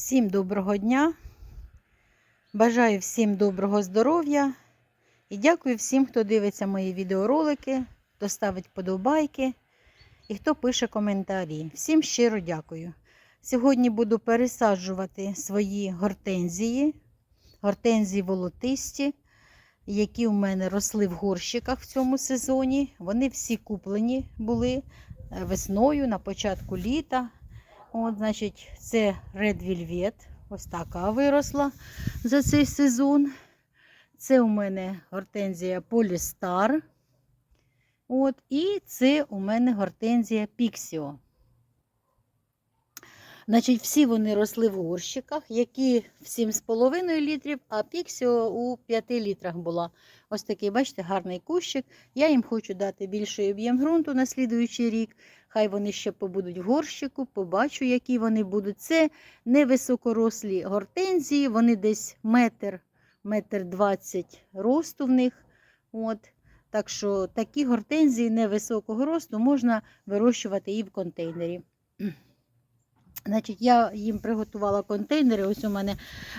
Всім доброго дня. Бажаю всім доброго здоров'я. І дякую всім, хто дивиться мої відеоролики, хто ставить подобайки і хто пише коментарі. Всім щиро дякую. Сьогодні буду пересаджувати свої гортензії, гортензії волотисті, які у мене росли в горщиках в цьому сезоні. Вони всі куплені були е, весною на початку літа. От, значить, це Red Velvet. Ось така виросла за цей сезон. Це у мене гортензія Polystar. От, і це у мене гортензія Pixio. Значить, всі вони росли в горщиках, які в 7,5 літрів, а Pixio у 5 літрах була. Ось такий, бачите, гарний кущик. Я їм хочу дати більший об'єм ґрунту на слідуючий рік. Хай вони ще побудуть в горщику, побачу, які вони будуть. Це невисокорослі гортензії, вони десь метр, метр двадцять росту в них. От. Так що такі гортензії невисокого росту можна вирощувати і в контейнері. Значить, Я їм приготувала контейнери. Ось у мене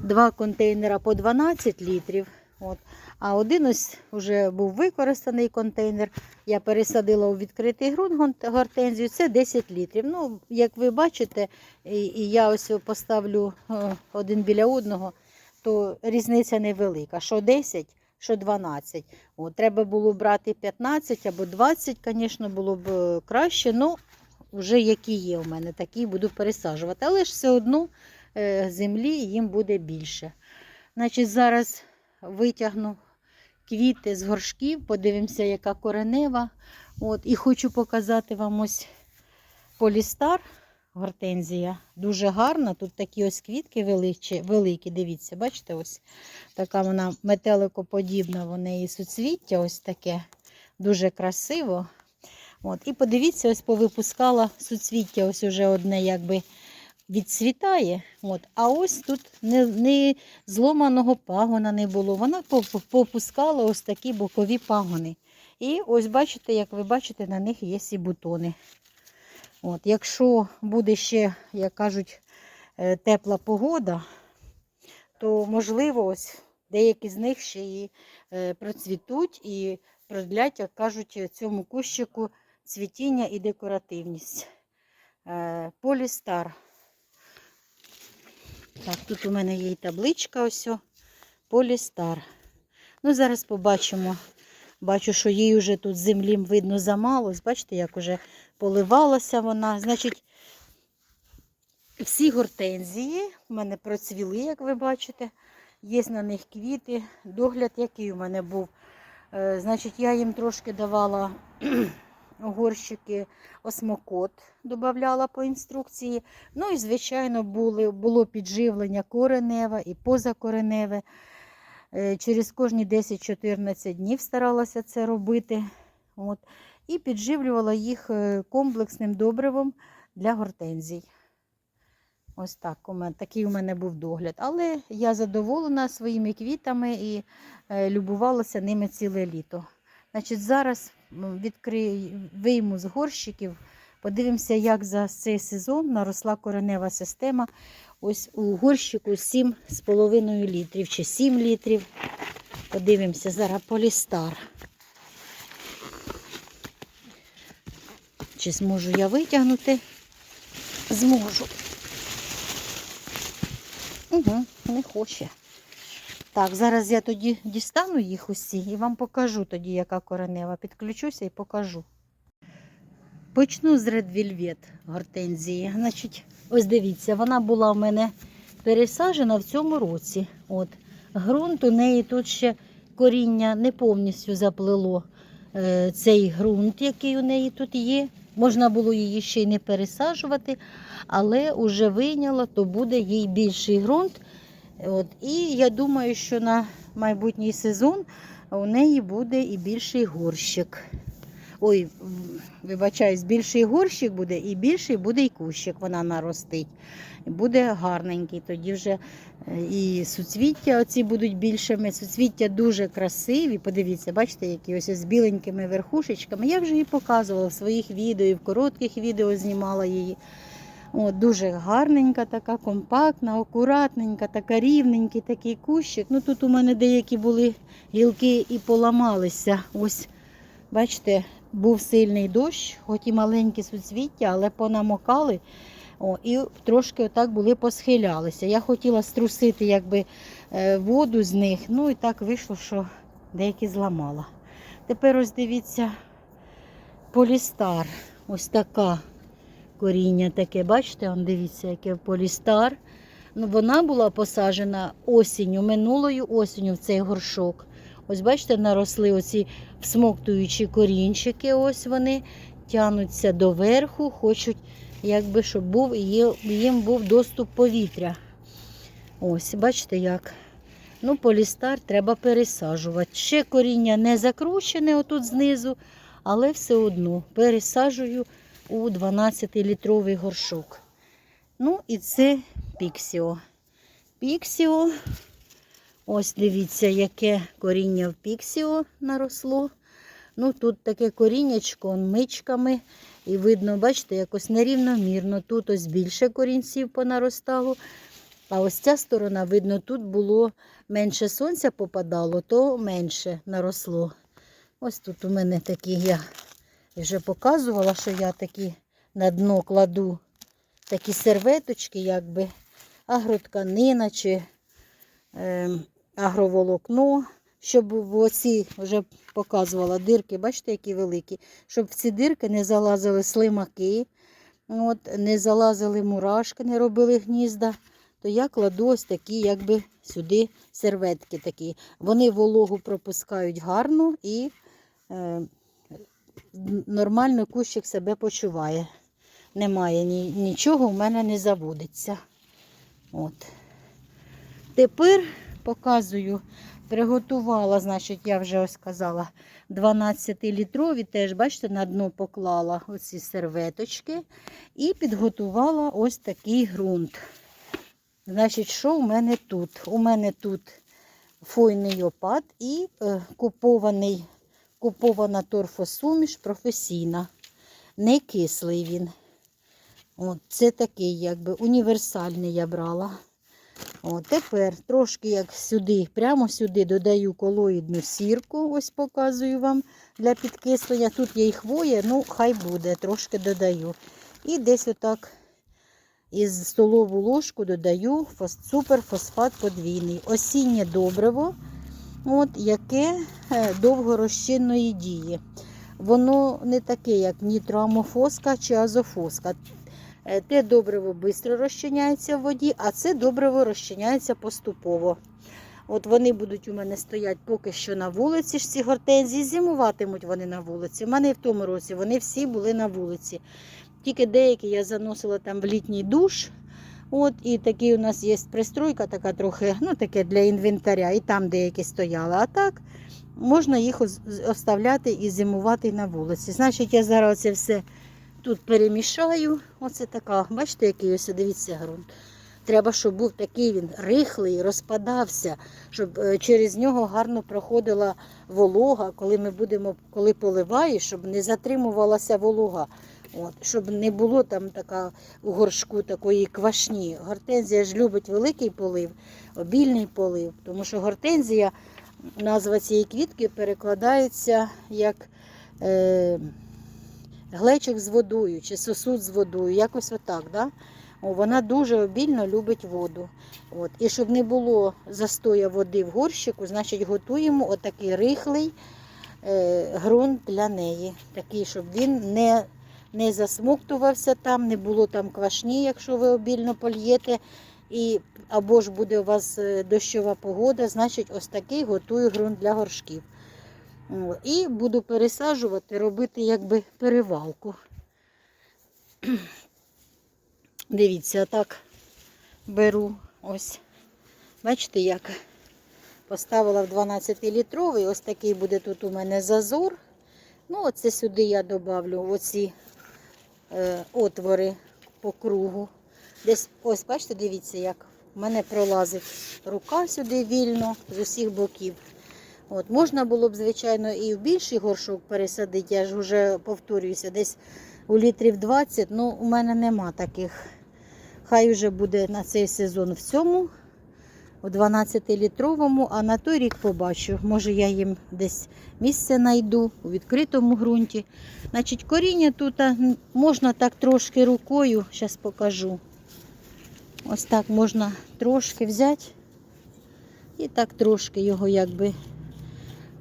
два контейнера по 12 літрів. От. А один ось вже був використаний контейнер. Я пересадила у відкритий ґрунт гортензію. Це 10 літрів. Ну, Як ви бачите, і, я ось поставлю е, один біля одного, то різниця невелика. Що 10, що 12. От, треба було брати 15 або 20, звісно, було б е, краще. Ну, вже які є у мене, такі буду пересаджувати. Але ж все одно е, землі їм буде більше. Значить, зараз витягну квіти з горшків, подивимося, яка коренева. От, І хочу показати вам ось полістар гортензія. Дуже гарна. Тут такі ось квітки великі, великі. Дивіться, бачите, ось така вона метеликоподібна, в неї суцвіття ось таке. Дуже красиво. От, І подивіться, ось повипускала суцвіття, ось уже одне якби відцвітає. От, А ось тут не, не зломаного пагона не було. Вона попускала ось такі бокові пагони. І ось бачите, як ви бачите, на них є і бутони. От, Якщо буде ще, як кажуть, е, тепла погода, то можливо ось деякі з них ще і е, процвітуть і продлять, як кажуть, цьому кущику цвітіння і декоративність. Е, Полістар. Так, тут у мене є і табличка ось. Полістар. Ну, зараз побачимо. Бачу, що їй вже тут землі видно замало. Бачите, як вже поливалася вона. Значить, всі гортензії у мене процвіли, як ви бачите. Є на них квіти. Догляд, який у мене був. Е, Значить, я їм трошки давала горщики осмокот, додавала по інструкції. Ну і, звичайно, були, було підживлення кореневе і позакореневе. Е, Через кожні 10-14 днів старалася це робити. От. І підживлювала їх е, комплексним добривом для гортензій. Ось так у мене, такий у мене був догляд. Але я задоволена своїми квітами і е, любувалася ними ціле літо. Значить, Зараз відкрию, вийму з горщиків, подивимося, як за цей сезон наросла коренева система. Ось у горщику 7,5 літрів чи 7 літрів. Подивимося, зараз полістар. Чи зможу я витягнути? Зможу. Угу, не хоче. Так, зараз я тоді дістану їх усі і вам покажу тоді, яка коренева. Підключуся і покажу. Почну з Red Velvet гортензії. Значить, ось дивіться, вона була в мене пересаджена в цьому році. От. Грунт у неї тут ще коріння не повністю заплило е, цей ґрунт, який у неї тут є. Можна було її ще й не пересаджувати, але вже вийняла, то буде їй більший ґрунт. От, І я думаю, що на майбутній сезон у неї буде і більший горщик. Ой, вибачаюсь, більший горщик буде і більший буде і кущик вона наростить. Буде гарненький. Тоді вже е, і суцвіття оці будуть більшими. Суцвіття дуже красиві. Подивіться, бачите, які ось з біленькими верхушечками. Я вже її показувала в своїх відео, і в коротких відео знімала її. О, дуже гарненька, така компактна, акуратненька, така рівненький такий кущик. Ну тут у мене деякі були гілки і поламалися. Ось, бачите, був сильний дощ, хоч і маленькі суцвіття, але понамокали. О, і трошки отак були посхилялися. Я хотіла струсити якби, е, воду з них, ну і так вийшло, що деякі зламала. Тепер ось дивіться, полістар. Ось така коріння таке, бачите, он дивіться, яке полістар. Ну, вона була посаджена осінню, минулою осінню в цей горшок. Ось бачите, наросли оці всмоктуючі корінчики, ось вони тянуться доверху, хочуть, якби, щоб був, їм був доступ повітря. Ось, бачите як. Ну, полістар треба пересаджувати. Ще коріння не закручене отут знизу, але все одно пересаджую у 12-літровий горшок. Ну, і це піксіо. Піксіо. Ось дивіться, яке коріння в піксіо наросло. Ну, тут таке коріннячко мичками. І видно, бачите, якось нерівномірно. Тут ось більше корінців понаростало. А ось ця сторона, видно, тут було менше сонця попадало, то менше наросло. Ось тут у мене такі, я вже показувала, що я такі на дно кладу такі серветочки, якби агротканина чи е, агроволокно, щоб в оці вже показувала дирки, бачите, які великі, щоб в ці дирки не залазили слимаки, от, не залазили мурашки, не робили гнізда. То я кладу ось такі, якби сюди серветки такі. Вони вологу пропускають гарно і е, нормально кущик себе почуває. Немає ні, нічого, в мене не заводиться. От. Тепер показую, приготувала, значить, я вже ось сказала, 12-літрові, теж, бачите, на дно поклала оці серветочки і підготувала ось такий ґрунт. Значить, що у мене тут? У мене тут фойний опад і е, купований, купована торфосуміш професійна. Не кислий він. От, це такий, якби універсальний я брала. От, тепер трошки як сюди, прямо сюди додаю колоїдну сірку, ось показую вам для підкислення. Тут є і хвоя, ну хай буде, трошки додаю. І десь отак із столову ложку додаю фос- суперфосфат подвійний. Осіннє добриво, от, яке е, довгорозчинної дії. Воно не таке, як нітроамофоска чи азофоска. Е, Те добриво швидко розчиняється в воді, а це добриво розчиняється поступово. От вони будуть у мене стоять поки що на вулиці ж ці гортензії, зимуватимуть вони на вулиці. У мене в тому році вони всі були на вулиці. Тільки деякі я заносила там в літній душ. От, і такий у нас є пристройка, така трохи, ну таке для інвентаря, і там деякі стояли. А так можна їх оставляти і зимувати на вулиці. Значить, я зараз це все тут перемішаю. Оце така, бачите, який ось дивіться ґрунт. Треба, щоб був такий він рихлий, розпадався, щоб е, через нього гарно проходила волога, коли ми будемо, коли поливаєш, щоб не затримувалася волога. От, щоб не було там така у горшку такої квашні. Гортензія ж любить великий полив, обільний полив, тому що гортензія, назва цієї квітки перекладається як е, глечик з водою чи сосуд з водою, якось отак. Да? О, вона дуже обільно любить воду. От. І щоб не було застоя води в горщику, значить готуємо отакий рихлий е, ґрунт для неї. Такий, щоб він не, не засмоктувався там, не було там квашні, якщо ви обільно польєте. І, або ж буде у вас е, дощова погода, значить ось такий готую ґрунт для горшків. І буду пересаджувати, робити якби перевалку. Дивіться, так беру ось. Бачите, як поставила в 12-літровий, ось такий буде тут у мене зазор. Ну, оце сюди я добавлю оці отвори по кругу. Десь, ось, бачите, дивіться, як в мене пролазить рука сюди вільно з усіх боків. От, можна було б, звичайно, і в більший горшок пересадити, я ж вже повторююся, десь у літрів 20, ну у мене нема таких хай вже буде на цей сезон в цьому, у 12-літровому, а на той рік побачу. Може, я їм десь місце знайду у відкритому ґрунті. Значить, коріння тут можна так трошки рукою, зараз покажу. Ось так можна трошки взяти і так трошки його якби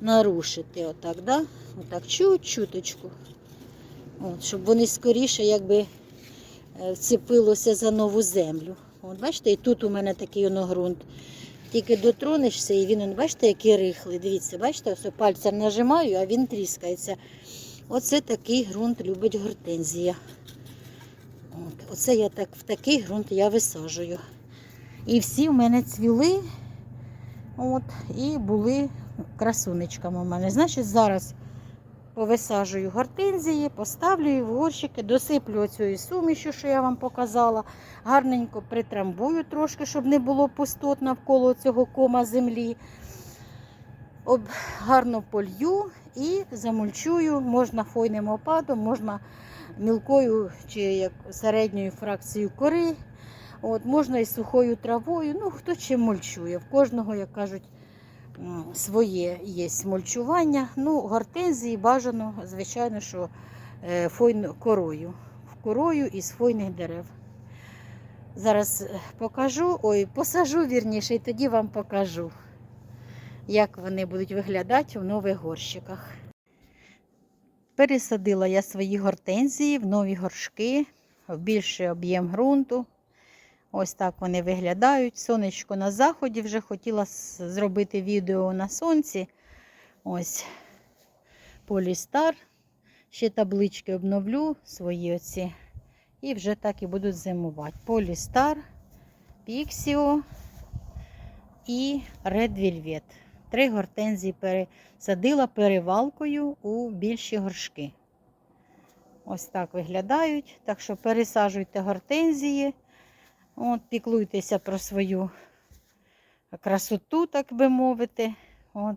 нарушити. Отак, да? Отак, чуть-чуточку. Щоб вони скоріше якби вцепилося за нову землю. От, бачите, і тут у мене такий воно ґрунт. Тільки дотронешся, і він, он, бачите, який рихлий. Дивіться, бачите, ось пальцем нажимаю, а він тріскається. Оце такий ґрунт любить гортензія. От, оце я так в такий ґрунт я висаджую. І всі в мене цвіли. От, і були красунечками у мене. Значить, зараз повисаджую гортензії, поставлю в горщики, досиплю оцю сумішю, що я вам показала. Гарненько притрамбую трошки, щоб не було пустот навколо цього кома землі. Об, гарно полью і замульчую. Можна фойним опадом, можна мілкою чи як середньою фракцією кори. От, можна і сухою травою. Ну, хто чим мульчує. В кожного, як кажуть, своє є мульчування. Ну, гортензії бажано, звичайно, що е, фойн корою. Корою із фойних дерев. Зараз е, покажу, ой, посажу вірніше, і тоді вам покажу, як вони будуть виглядати в нових горщиках. Пересадила я свої гортензії в нові горшки, в більший об'єм ґрунту. Ось так вони виглядають. Сонечко на заході вже хотіла зробити відео на сонці. Ось полістар. Ще таблички обновлю свої оці. І вже так і будуть зимувати. Полістар, Піксіо і Red. Три гортензії пересадила перевалкою у більші горшки. Ось так виглядають. Так що пересаджуйте гортензії. От, піклуйтеся про свою красоту, так би мовити. От.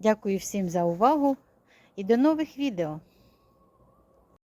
Дякую всім за увагу і до нових відео.